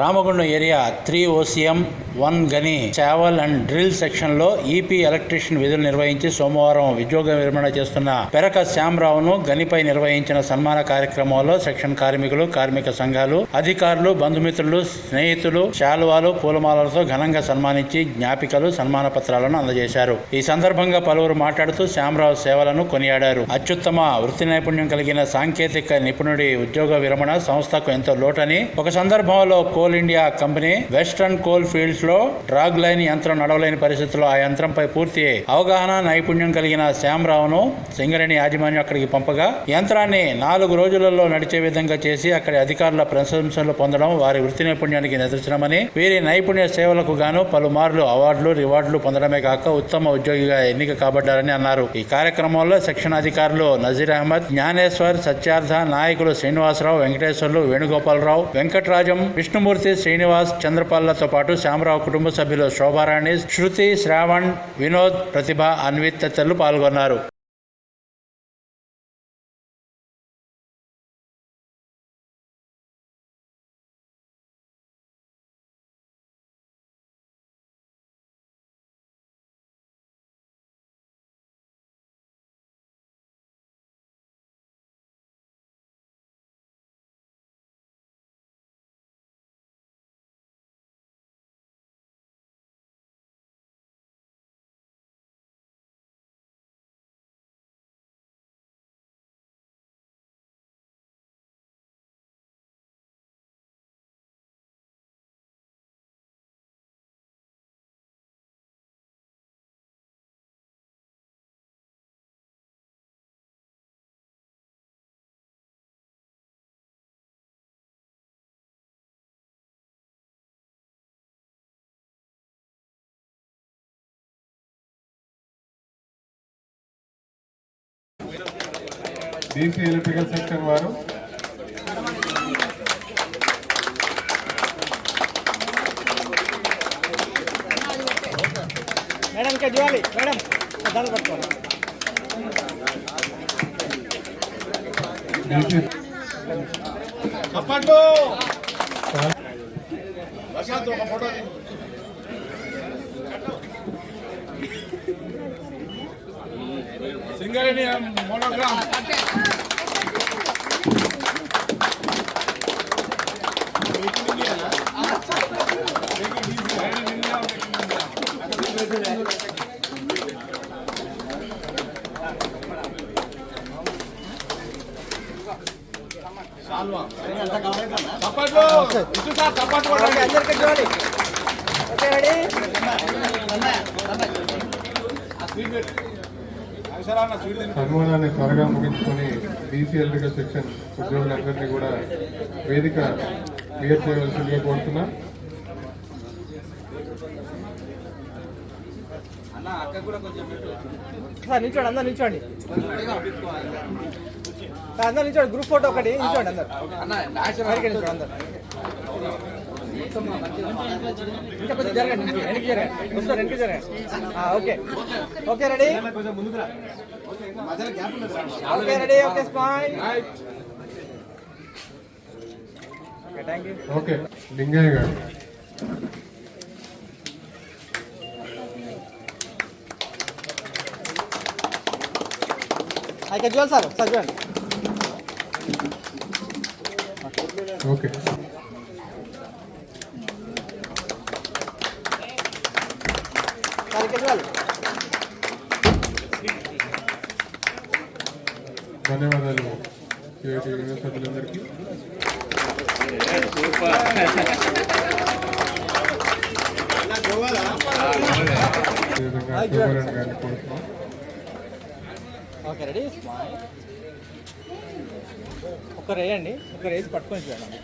Ramagundam area three OCM one గని చావల్ and drill సెక్షన్లో EP electrician విధులు నిర్వహించి సోమవారం ఉద్యోగ విరమణ చేస్తున్న పెరక శ్యామరావును గనిపై నిర్వహించిన సన్మాన కార్యక్రమంలో సెక్షన్ కార్మికులు కార్మిక సంఘాలు అధికారులు బంధుమిత్రులు స్నేహితులు శాలువాలు పూలమాలలతో ఘనంగా సన్మానించి జ్ఞాపికలు సన్మాన పత్రాలను అందజేశారు. ఈ సందర్భంగా పలువురు మాట్లాడుతూ శ్యామరావు సేవలను కొనియాడారు. అత్యుత్తమ వృత్తి నైపుణ్యం కలిగిన సాంకేతిక నిపుణుడి ఉద్యోగ విరమణ సంస్థకు ఎంతో లోటని ఒక సందర్భంలో Coal India company western coal ఫీల్డ్స్లో drag line యంత్రం నడవలేని పరిస్థితుల్లో ఆ యంత్రంపై పూర్తి అవగాహన నైపుణ్యం కలిగిన శ్యామరావును సింగరేణి యాజమాన్యం అక్కడికి పంపగా యంత్రాన్ని నాలుగు రోజులలో నడిచే విధంగా చేసి అక్కడి అధికారుల ప్రశంసలు పొందడం వారి వృత్తి నైపుణ్యానికి నిదర్శనమని వీరి నైపుణ్య సేవలకు గాను పలుమార్లు అవార్డులు రివార్డులు పొందడమే కాక ఉత్తమ ఉద్యోగిగా ఎన్నిక కాబడ్డారని అన్నారు. ఈ కార్యక్రమంలో సెక్షన్ అధికారులు నజీర్ అహ్మద్ జ్ఞానేశ్వర్ సత్యార్థ నాయకులు శ్రీనివాసరావు వెంకటేశ్వర్లు వేణుగోపాలరావు వెంకటరాజం విష్ణుమూర్తి శ్రీనివాస్ చంద్రపాల్లతో పాటు శ్యామరావు కుటుంబ సభ్యులు శోభారాణి శృతి శ్రావణ్ వినోద్ ప్రతిభ అన్విత్ తదితరులు పాల్గొన్నారు. డీసీ ఎలక్ట్రికల్ సెక్షన్ వారు. మేడం ఇంకా చూడాలి. మేడం దాన్ని పట్టుకోవాలి డీసీ సింగరేణి మోనోగ్రామ్ ఓకే, అందరికీ చూడాలి ఓకే రెడీ? సన్మానాన్ని త్వరగా ముగించుకొని డీసీ ఎలక్ట్రికల్ సెక్షన్ ఉద్యోగులందరినీ కూడా వేదిక క్లియర్ చేయవలసిందిగా కోరుతున్నా నిల్చోండి అందరు నిల్చోండి. సార్, అందరు నిల్చోండి గ్రూప్ ఫోటో ఒకటి నిల్చోండి అందరు. అందరు. ఇంకా కొంచెం జరగండి ఇంటికి, వెనక్కి జరగండి వస్తారు వెనక్కి జరగండి ఆ, okay okay ready okay ready okay smile okay thank you okay Lingaiah గారు అయితే చూడాలి సార్ సార్ చూడండి ఓకే సార్ ఇక్కడ చూడాలి ధన్యవాదాలు సభ్యులందరికీ. ఓకే రెడీ స్మైల్ ఒక రేయండి. ఒక రేసి పట్టుకొని చూడండి.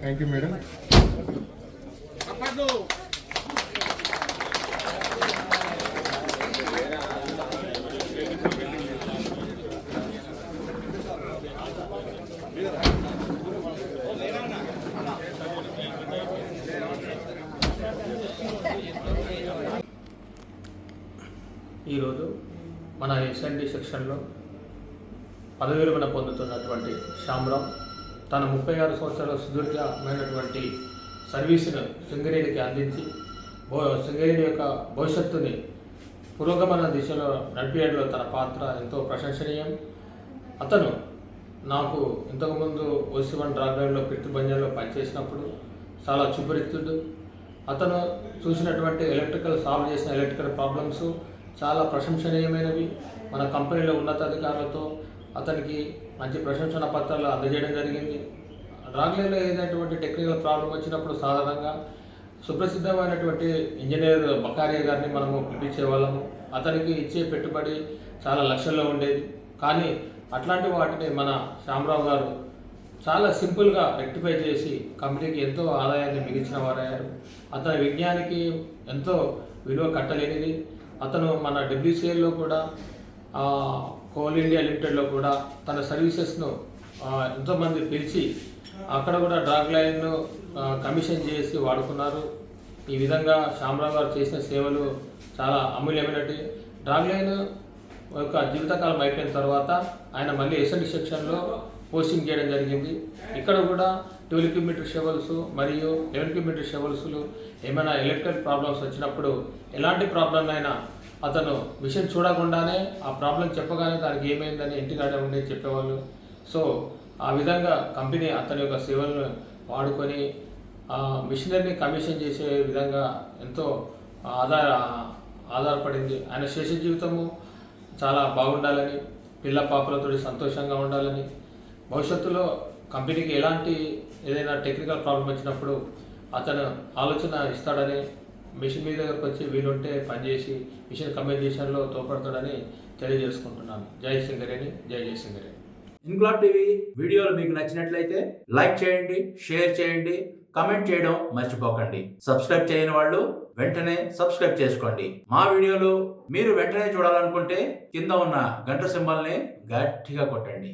థ్యాంక్ యూ మేడం ఈరోజు మన ఎస్ఎన్డి సెక్షన్లో పదవిరమణ పొందుతున్నటువంటి శ్యామరావు తన ముప్పై ఆరు సంవత్సరాల సుదీర్ఘమైనటువంటి సర్వీసును శృంగరేణికి అందించి భో యొక్క భవిష్యత్తుని పురోగమన దిశలో నడిపేయడంలో తన పాత్ర ఎంతో ప్రశంసనీయం. అతను నాకు ఇంతకుముందు ఓసి వన్ డ్రాగ్లో పితృబంజంలో పనిచేసినప్పుడు చాలా సుపరిచితుడు అతను చూసినటువంటి ఎలక్ట్రికల్ సాల్వ్ చేసిన ఎలక్ట్రికల్ ప్రాబ్లమ్స్ చాలా ప్రశంసనీయమైనవి. మన కంపెనీలో ఉన్నతాధికారులతో అతనికి మంచి ప్రశంసన పత్రాలు అందజేయడం జరిగింది. రాగ్లేలో ఏదైనటువంటి టెక్నికల్ ప్రాబ్లం వచ్చినప్పుడు సాధారణంగా సుప్రసిద్ధమైనటువంటి ఇంజనీర్ బకారియా గారిని మనము పిలిపించేవాళ్ళము అతనికి ఇచ్చే పెట్టుబడి చాలా లక్షల్లో ఉండేది. కానీ అట్లాంటి వాటిని మన శ్యామరావు గారు చాలా సింపుల్గా రెక్టిఫై చేసి కంపెనీకి ఎంతో ఆదాయాన్ని మిగిల్చిన వారయ్యారు. అతని విజ్ఞానికి ఎంతో విలువ కట్టలేనిది. అతను మన డబ్ల్యూసీఎల్లో కూడా కోల్ ఇండియా లిమిటెడ్లో కూడా తన సర్వీసెస్ను ఎంతోమంది పిలిచి అక్కడ కూడా డ్రాగ్ లైన్ను కమిషన్ చేసి వాడుకున్నారు. ఈ విధంగా శ్యామరావు గారు చేసిన సేవలు చాలా అమూల్యమైనవి. డ్రాగ్ లైన్ యొక్క జీవితకాలం అయిపోయిన తర్వాత ఆయన మళ్ళీ ఎస్ఎండి సెక్షన్లో పోస్టింగ్ చేయడం జరిగింది. ఇక్కడ కూడా ట్వెల్వ్ కిలోమీటర్ షెవల్స్ మరియు లెవెన్ కిలోమీటర్ షెవల్స్లు ఏమైనా ఎలక్ట్రికల్ ప్రాబ్లమ్స్ వచ్చినప్పుడు ఎలాంటి ప్రాబ్లం అయినా అతను మిషన్ చూడకుండానే ఆ ప్రాబ్లం చెప్పగానే దానికి ఏమైందని ఇంటికాడే ఉండే చెప్పేవాళ్ళు. సో ఆ విధంగా కంపెనీ అతని యొక్క సేవలను వాడుకొని ఆ మిషనరీని కమిషన్ చేసే విధంగా ఎంతో ఆధార ఆధారపడింది. ఆయన శేష జీవితము చాలా బాగుండాలని పిల్ల పాపలతో సంతోషంగా ఉండాలని. భవిష్యత్తులో కంపెనీకి ఎలాంటి ఏదైనా టెక్నికల్ ప్రాబ్లం వచ్చినప్పుడు అతను ఆలోచన ఇస్తాడని మిషన్ మీ దగ్గరకు వచ్చి వీలుంటే పనిచేసి మిషన్ కమ్యూనికేషన్లో తోడ్పడతాడని తెలియజేసుకుంటున్నాను. జై సింగరేణి జై జై ఇన్క్లాబ్ టీవీ వీడియోలు మీకు నచ్చినట్లయితే లైక్ చేయండి షేర్ చేయండి కమెంట్ చేయడం మర్చిపోకండి. సబ్స్క్రైబ్ చేయని వాళ్ళు వెంటనే సబ్స్క్రైబ్ చేసుకోండి. మా వీడియోలు మీరు వెంటనే చూడాలనుకుంటే కింద ఉన్న గంట సింబల్ని గట్టిగా కొట్టండి.